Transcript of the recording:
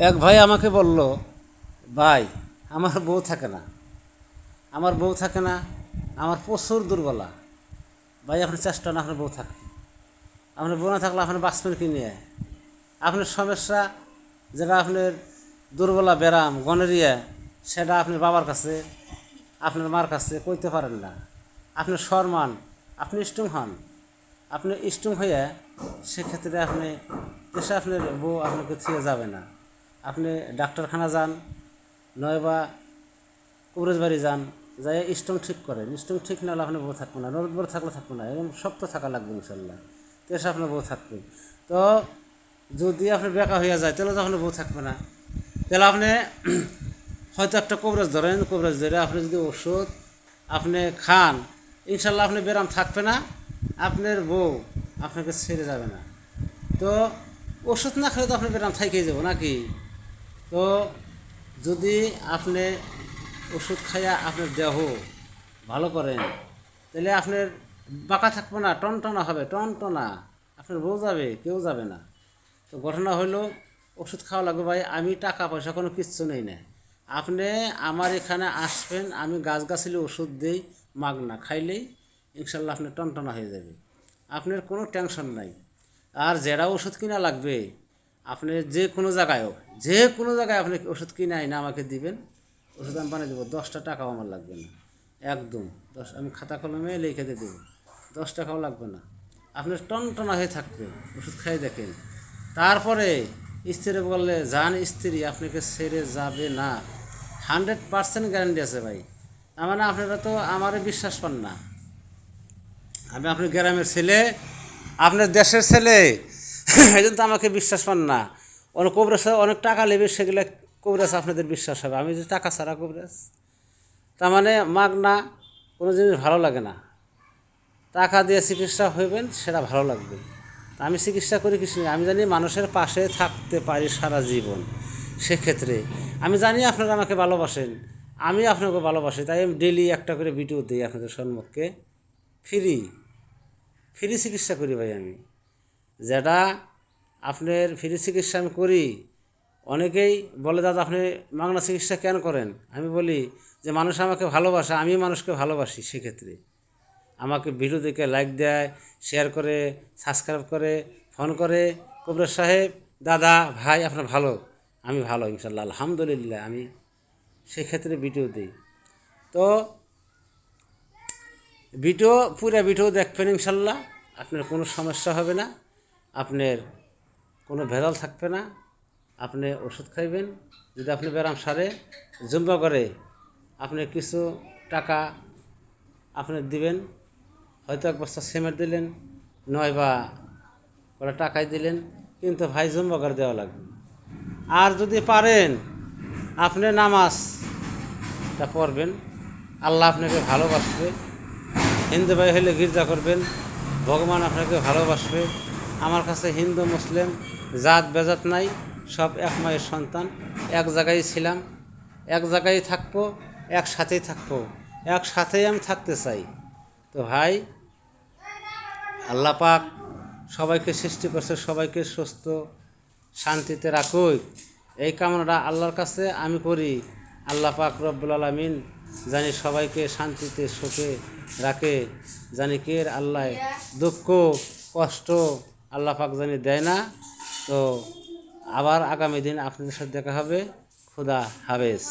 এক ভাই আমাকে বলল, ভাই, আমার বউ থাকে না। আমার বউ থাকে না, আমার প্রচুর দুর্বলা। ভাই আপনার চেষ্টা না আপনার বউ থাকে। আপনার বউ না থাকলে আপনার বাঁচবেন কি নিয়ে? আপনার সমস্যা যেটা আপনার দুর্বলা ব্যারাম, গনেরিয়া, সেটা আপনার বাবার কাছে, আপনার মার কাছে কইতে পারেন না। আপনার সম্মান, আপনি স্ট্রং হন। আপনি স্ট্রং হয়ে সেক্ষেত্রে আপনি, দেশে আপনার বউ আপনাকে থিয়ে যাবে না। আপনি ডাক্তারখানা যান, নয়বা কবরেজ বাড়ি যান যাই স্ট্রং ঠিক করেন। স্ট্রং ঠিক না হলে আপনি বউ থাকবে না নরদ বড় থাকলে থাকবে না, এরকম শক্ত থাকা লাগবে ইনশাল্লাহ। তো এসে আপনার বউ থাকবে তো যদি আপনি বেকা হয়ে যায়, তাহলে তো আপনার বউ থাকবে না। তাহলে আপনি হয়তো একটা কবরেজ ধরেন, কবরেজ ধরে আপনি যদি ওষুধ আপনি খান, ইনশাল্লাহ আপনি ব্যারাম থাকবে না, আপনার বউ আপনাকে ছেড়ে যাবে না। তো ওষুধ না খেলে তো আপনি ব্যারাম থাইকেই যাব নাকি? তো যদি আপনি ওষুধ খাইয়া আপনার দেহ ভালো করেন, তাহলে আপনার বাঁকা থাকবে না, টনটনা হবে, টনটনা। আপনার বউ যাবে, কেউ যাবে না। তো ঘটনা হলো, ওষুধ খাওয়া লাগবে ভাই, আমি টাকা পয়সা কোনো কিচ্ছু নেই না। আপনি আমার এখানে আসবেন, আমি গাছ গাছালি ওষুধ দিই মাগনা খাইলেই ইনশাল্লাহ আপনি টনটনা হয়ে যাবে। আপনার কোনো টেনশন নাই। আর যেটা ওষুধ কিনা লাগবে আপনি যে কোনো জায়গায় হোক, যে কোনো জায়গায় আপনি ওষুধ কিনে আইনা আমাকে দিবেন, ওষুধ আমি বানিয়ে দেবো, দশটা টাকাও আমার লাগবে না। একদম, দশ আমি খাতা কলমে লিখে দিয়ে দেবো, দশ টাকাও লাগবে না। আপনি টনটনা হয়ে থাকবে, ওষুধ খাই দেখেন। তারপরে স্ত্রী বললে যান স্ত্রী, আপনাকে ছেড়ে যাবে না। হান্ড্রেড পার্সেন্ট গ্যারান্টি আছে ভাই। তার মানে আপনারা তো আমারে বিশ্বাস পান না। আমি আপনার গ্রামের ছেলে, আপনার দেশের ছেলে এই জন্য তো আমাকে বিশ্বাস পান না। অনেক কবরেজ অনেক টাকা নেবে সেগুলো কবরেজ আপনাদের বিশ্বাস হবে। আমি যদি টাকা ছাড়া কবরেজ তার মানে মাগ না, কোনো জিনিস ভালো লাগে না। টাকা দিয়ে চিকিৎসা হইবেন, সেটা ভালো লাগবে। আমি চিকিৎসা করি কিছু আমি জানি মানুষের পাশে থাকতে পারি সারা জীবন। সেক্ষেত্রে আমি জানি আপনারা আমাকে ভালোবাসেন। আমি আপনাকে ভালোবাসি, তাই আমি ডেলি একটা করে ভিডিও দিই আপনাদের সম্মুখে। ফ্রি ফ্রি চিকিৎসা করি ভাই আমি। যেটা আপনার ফ্রি চিকিৎসা আমি করি। অনেকেই বলে, দাদা, আপনি মাংনা চিকিৎসা কেন করেন? আমি বলি যে, মানুষ আমাকে ভালোবাসে, আমি মানুষকে ভালোবাসি সেক্ষেত্রে। আমাকে ভিডিও দেখে লাইক দেয় শেয়ার করে সাবস্ক্রাইব করে ফোন করে। কবরের সাহেব, দাদা, ভাই, আপনার ভালো? আমি ভালো, ইনশাল্লাহ, আলহামদুলিল্লাহ, আমি সেক্ষেত্রে ভিডিও দিই। তো ভিডিও, পুরো ভিডিও দেখবেন ইনশাল্লাহ, আপনার কোনো সমস্যা হবে না। আপনার কোনো ভেজাল থাকবে না। আপনি ওষুধ খাইবেন। যদি আপনি ব্যারাম সারে, জুম্বা করে আপনি কিছু টাকা আপনি দিবেন। হয়তো এক বস্তা সিমেন্ট দিলেন নয় বা ওরা টাকাই দিলেন, কিন্তু ভাই জুম্বা করে দেওয়া লাগবে। আর যদি পারেন, আপনি নামাজটা পড়বেন। আল্লাহ আপনাকে ভালোবাসবে। হিন্দু ভাই হলে গির্জা করবেন। ভগবান আপনাকে ভালোবাসবে। আমার কাছে হিন্দু, মুসলিম জাত বেজাত নাই, সব এক মায়ের সন্তান। এক জায়গায় ছিলাম, এক জায়গায় থাকব, একসাথেই থাকব। একসাথেই আমি থাকতে চাই। তো ভাই আল্লাহ পাক সবাইকে সৃষ্টি করছে, সবাইকে সুস্থ শান্তিতে রাখুক। এই কামনাটা আল্লাহর কাছে আমি করি। আল্লাহ পাক রব্বুল আলমিন জানি সবাইকে শান্তিতে, সুখে রাখে। জানি কে আল্লাহ দুঃখ, কষ্ট আল্লাহ পাক জানি দেয় না। তো আবার আগামী দিন আপনাদের সাথে দেখা হবে। খুদা হাফেজ।